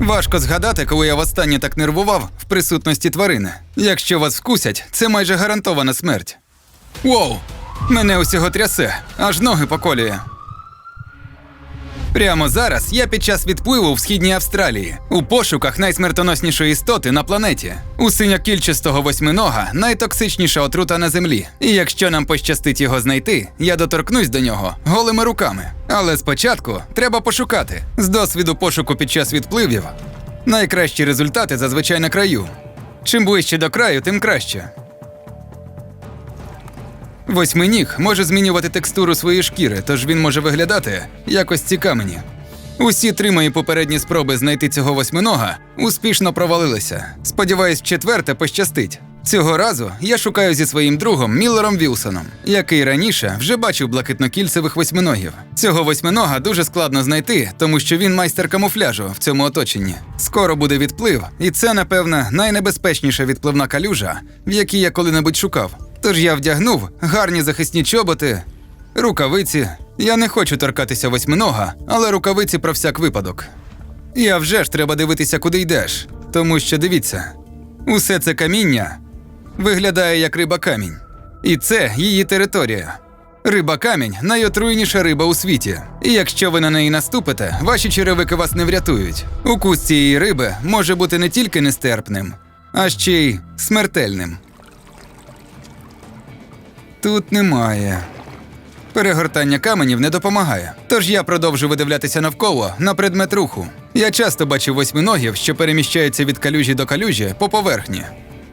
Важко згадати, коли я востаннє так нервував в присутності тварини. Якщо вас вкусять, це майже гарантована смерть. Воу! Мене усього трясе, аж ноги поколює. Прямо зараз я під час відпливу в східній Австралії у пошуках найсмертоноснішої істоти на планеті. У синьокільчастого восьминога найтоксичніша отрута на землі. І якщо нам пощастить його знайти, я доторкнусь до нього голими руками. Але спочатку треба пошукати. З досвіду пошуку під час відпливів найкращі результати зазвичай на краю. Чим ближче до краю, тим краще. Восьминіг може змінювати текстуру своєї шкіри, тож він може виглядати якось ці камені. Усі три мої попередні спроби знайти цього восьминога успішно провалилися. Сподіваюсь, четверте пощастить. Цього разу я шукаю зі своїм другом Міллером Вілсоном, який раніше вже бачив блакитнокільцевих восьминогів. Цього восьминога дуже складно знайти, тому що він майстер камуфляжу в цьому оточенні. Скоро буде відплив, і це, напевно, найнебезпечніша відпливна калюжа, в якій я коли-небудь шукав. Тож я вдягнув гарні захисні чоботи, рукавиці. Я не хочу торкатися восьминога, але рукавиці про всяк випадок. А вже ж треба дивитися, куди йдеш. Тому що дивіться, усе це каміння виглядає як риба камінь. І це її територія. Риба камінь найотруйніша риба у світі. І якщо ви на неї наступите, ваші черевики вас не врятують. Укус цієї риби може бути не тільки нестерпним, а ще й смертельним. Тут немає. Перегортання каменів не допомагає. Тож я продовжу видивлятися навколо на предмет руху. Я часто бачив восьминогів, що переміщаються від калюжі до калюжі по поверхні.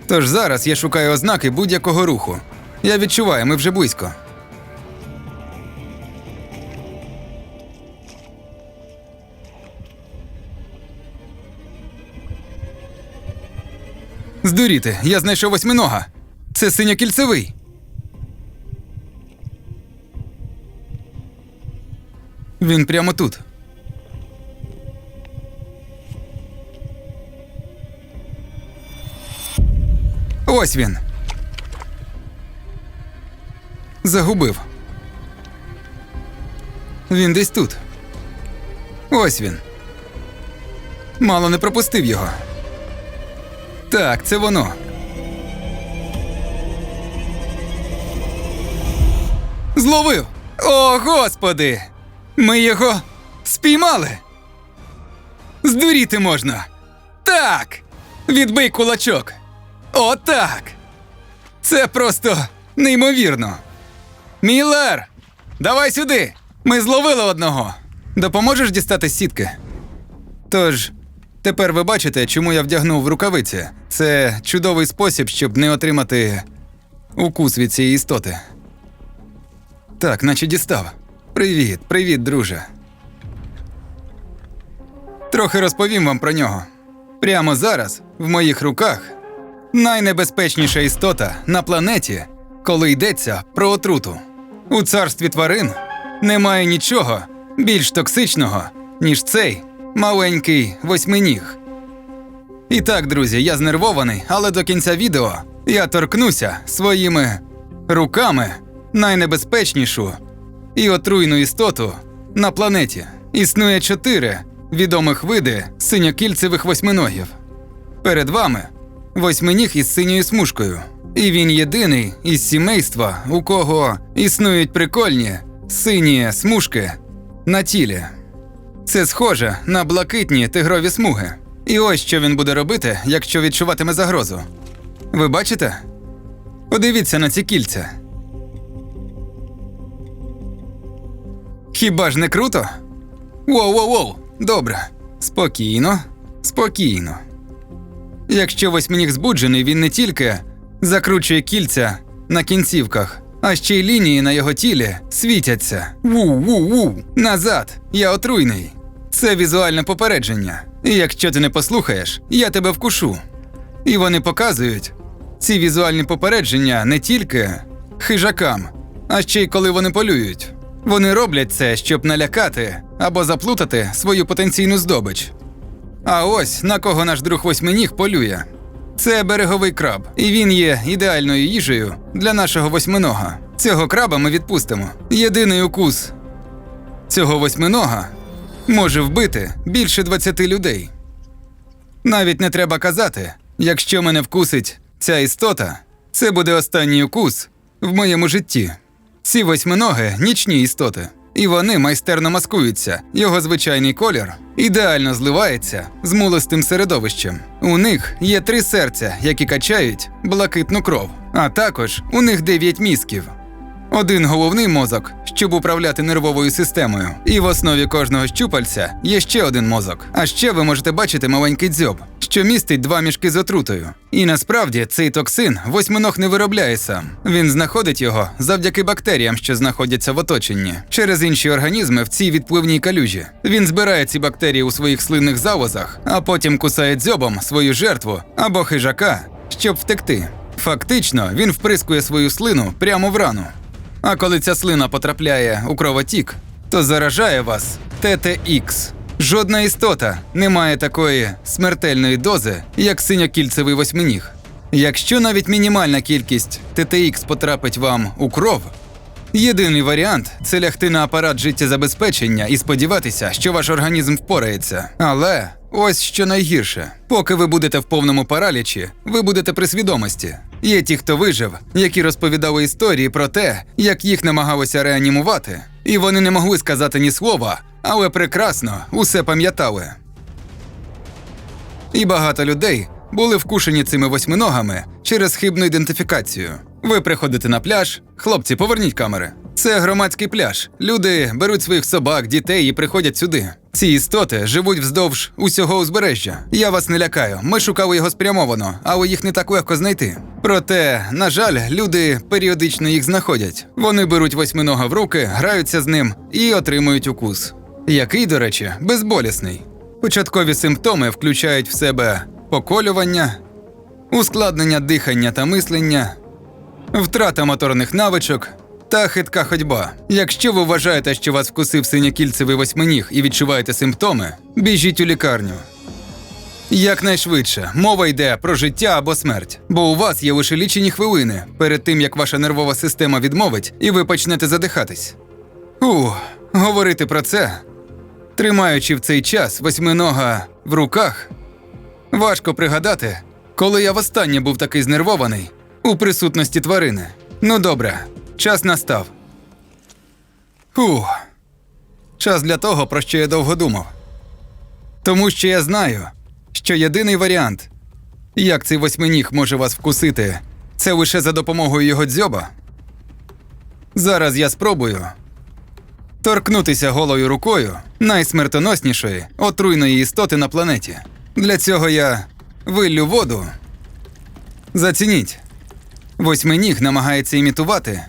Тож зараз я шукаю ознаки будь-якого руху. Я відчуваю, ми вже близько. Здуріти, я знайшов восьминога. Це синьокільцевий. Він прямо тут. Ось він. Загубив. Він десь тут. Ось він. Мало не пропустив його. Так, це воно. Зловив! О, господи! Ми його спіймали. Здуріти можна. Так. Відбий кулачок. Отак. Це просто неймовірно. Міллер, давай сюди. Ми зловили одного. Допоможеш дістати сітки? Тож, тепер ви бачите, чому я вдягнув рукавиці. Це чудовий спосіб, щоб не отримати укус від цієї істоти. Так, наче дістав. Привіт, привіт, друже. Трохи розповім вам про нього. Прямо зараз, в моїх руках, найнебезпечніша істота на планеті, коли йдеться про отруту. У царстві тварин немає нічого більш токсичного, ніж цей маленький восьминіг. І так, друзі, я знервований, але до кінця відео я торкнуся своїми руками найнебезпечнішу і отруйну істоту на планеті. Існує чотири відомих види синьокільцевих восьминогів. Перед вами восьминіг із синьою смужкою. І він єдиний із сімейства, у кого існують прикольні сині смужки на тілі. Це схоже на блакитні тигрові смуги. І ось що він буде робити, якщо відчуватиме загрозу. Ви бачите? Подивіться на ці кільця. Хіба ж не круто? Воу-воу-воу, добре. Спокійно, спокійно. Якщо восьминіг збуджений, він не тільки закручує кільця на кінцівках, а ще й лінії на його тілі світяться. Ву-ву-ву. Назад, я отруйний. Це візуальне попередження. І якщо ти не послухаєш, я тебе вкушу. І вони показують ці візуальні попередження не тільки хижакам, а ще й коли вони полюють. Вони роблять це, щоб налякати або заплутати свою потенційну здобич. А ось на кого наш друг восьминіг полює. Це береговий краб, і він є ідеальною їжею для нашого восьминога. Цього краба ми відпустимо. Єдиний укус цього восьминога може вбити більше 20 людей. Навіть не треба казати, якщо мене вкусить ця істота, це буде останній укус в моєму житті. Ці восьминоги нічні істоти, і вони майстерно маскуються. Його звичайний колір ідеально зливається з мулистим середовищем. У них є три серця, які качають блакитну кров, а також у них дев'ять мізків. Один головний мозок, щоб управляти нервовою системою, і в основі кожного щупальця є ще один мозок. А ще ви можете бачити маленький дзьоб, що містить два мішки з отрутою. І насправді цей токсин восьминог не виробляє сам. Він знаходить його завдяки бактеріям, що знаходяться в оточенні, через інші організми в цій відпливній калюжі. Він збирає ці бактерії у своїх слинних завозах, а потім кусає дзьобом свою жертву або хижака, щоб втекти. Фактично, він вприскує свою слину прямо в рану. А коли ця слина потрапляє у кровотік, то заражає вас ТТХ. Жодна істота не має такої смертельної дози, як синьокільцевий восьминіг. Якщо навіть мінімальна кількість ТТХ потрапить вам у кров, єдиний варіант це лягти на апарат життєзабезпечення і сподіватися, що ваш організм впорається. Але ось що найгірше: поки ви будете в повному паралічі, ви будете при свідомості. Є ті, хто вижив, які розповідали історії про те, як їх намагалося реанімувати, і вони не могли сказати ні слова, але прекрасно усе пам'ятали. І багато людей були вкушені цими восьминогами через хибну ідентифікацію. Ви приходите на пляж, хлопці, поверніть камери. Це громадський пляж. Люди беруть своїх собак, дітей і приходять сюди. Ці істоти живуть вздовж усього узбережжя. Я вас не лякаю. Ми шукали його спрямовано, але їх не так легко знайти. Проте, на жаль, люди періодично їх знаходять. Вони беруть восьминога в руки, граються з ним і отримують укус. Який, до речі, безболісний. Початкові симптоми включають в себе поколювання, ускладнення дихання та мислення, втрата моторних навичок та хитка ходьба. Якщо ви вважаєте, що вас вкусив синякільцевий восьминіг і відчуваєте симптоми, біжіть у лікарню. Якнайшвидше мова йде про життя або смерть, бо у вас є лише лічені хвилини перед тим, як ваша нервова система відмовить і ви почнете задихатись. Ух, говорити про це, тримаючи в цей час восьминога в руках, важко пригадати, коли я востаннє був такий знервований у присутності тварини. Ну добре, час настав. Фух. Час для того, про що я довго думав. Тому що я знаю, що єдиний варіант, як цей восьминіг може вас вкусити, це лише за допомогою його дзьоба. Зараз я спробую торкнутися голою рукою найсмертоноснішої отруйної істоти на планеті. Для цього я виллю воду. Зацініть. Восьминіг намагається імітувати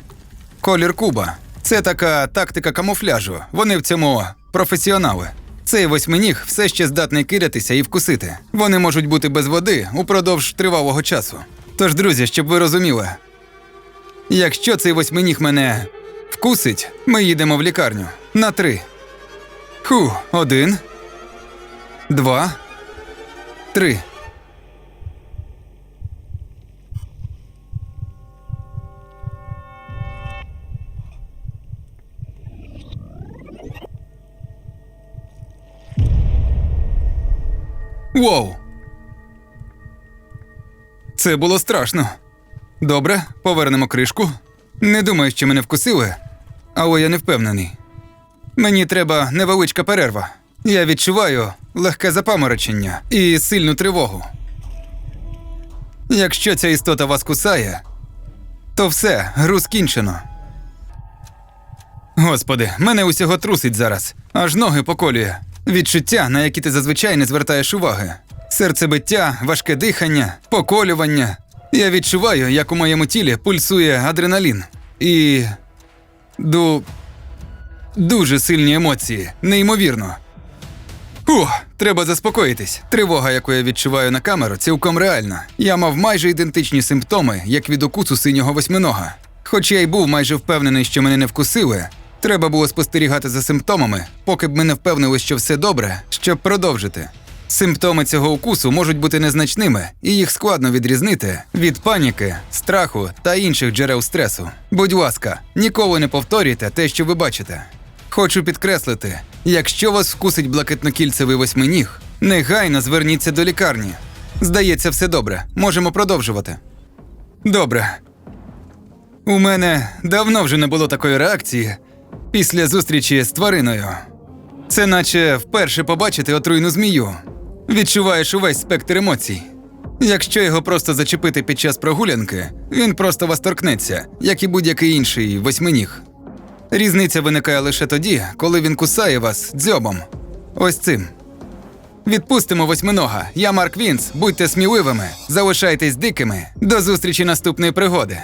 колір куба. Це така тактика камуфляжу. Вони в цьому професіонали. Цей восьминіг все ще здатний кидатися і вкусити. Вони можуть бути без води упродовж тривалого часу. Тож, друзі, щоб ви розуміли, якщо цей восьминіг мене вкусить, ми їдемо в лікарню на три. Ху, один, два, три. Воу. Це було страшно. Добре, повернемо кришку. Не думаю, що мене вкусили, але я не впевнений. Мені треба невеличка перерва. Я відчуваю легке запаморочення і сильну тривогу. Якщо ця істота вас кусає, то все, гру скінчено. Господи, мене усього трусить зараз, аж ноги поколює. Відчуття, на які ти зазвичай не звертаєш уваги. Серцебиття, важке дихання, поколювання. Я відчуваю, як у моєму тілі пульсує адреналін. І. Ду. Дуже сильні емоції, неймовірно. Ух, треба заспокоїтись. Тривога, яку я відчуваю на камеру, цілком реальна. Я мав майже ідентичні симптоми, як від укусу синього восьминога. Хоч я й був майже впевнений, що мене не вкусили, треба було спостерігати за симптомами, поки б ми не впевнили, що все добре, щоб продовжити. Симптоми цього укусу можуть бути незначними, і їх складно відрізнити від паніки, страху та інших джерел стресу. Будь ласка, ніколи не повторюйте те, що ви бачите. Хочу підкреслити: якщо вас вкусить блакитнокільцевий восьминіг, Негайно зверніться до лікарні. Здається, все добре. Можемо продовжувати. Добре. У мене давно вже не було такої реакції після зустрічі з твариною. Це наче вперше побачити отруйну змію. Відчуваєш увесь спектр емоцій. Якщо його просто зачепити під час прогулянки, він просто вас торкнеться, як і будь-який інший восьминіг. Різниця виникає лише тоді, коли він кусає вас дзьобом. Ось цим. Відпустимо восьминога. Я Марк Вінс. Будьте сміливими, залишайтесь дикими. До зустрічі наступної пригоди.